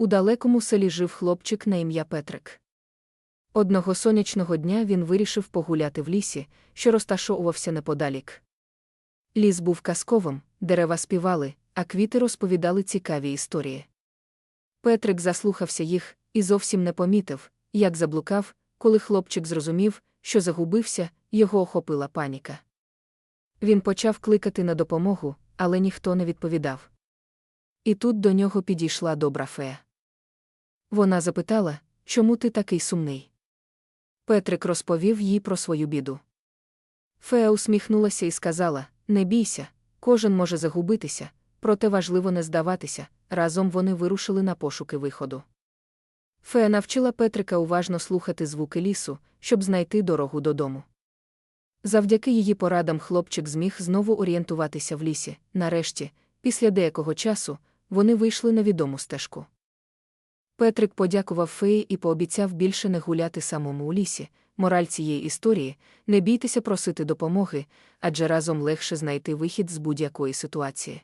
У далекому селі жив хлопчик на ім'я Петрик. Одного сонячного дня він вирішив погуляти в лісі, що розташовувався неподалік. Ліс був казковим, дерева співали, а квіти розповідали цікаві історії. Петрик заслухався їх і зовсім не помітив, як заблукав, коли хлопчик зрозумів, що загубився, його охопила паніка. Він почав кликати на допомогу, але ніхто не відповідав. І тут до нього підійшла добра фея. Вона запитала, чому ти такий сумний? Петрик розповів їй про свою біду. Фея усміхнулася і сказала: Не бійся, кожен може загубитися, проте важливо не здаватися. Разом вони вирушили на пошуки виходу. Фея навчила Петрика уважно слухати звуки лісу, щоб знайти дорогу додому. Завдяки її порадам хлопчик зміг знову орієнтуватися в лісі. Нарешті, після деякого часу, вони вийшли на відому стежку. Петрик подякував феї і пообіцяв більше не гуляти самому у лісі. Мораль цієї історії не бійтеся просити допомоги, адже разом легше знайти вихід з будь-якої ситуації.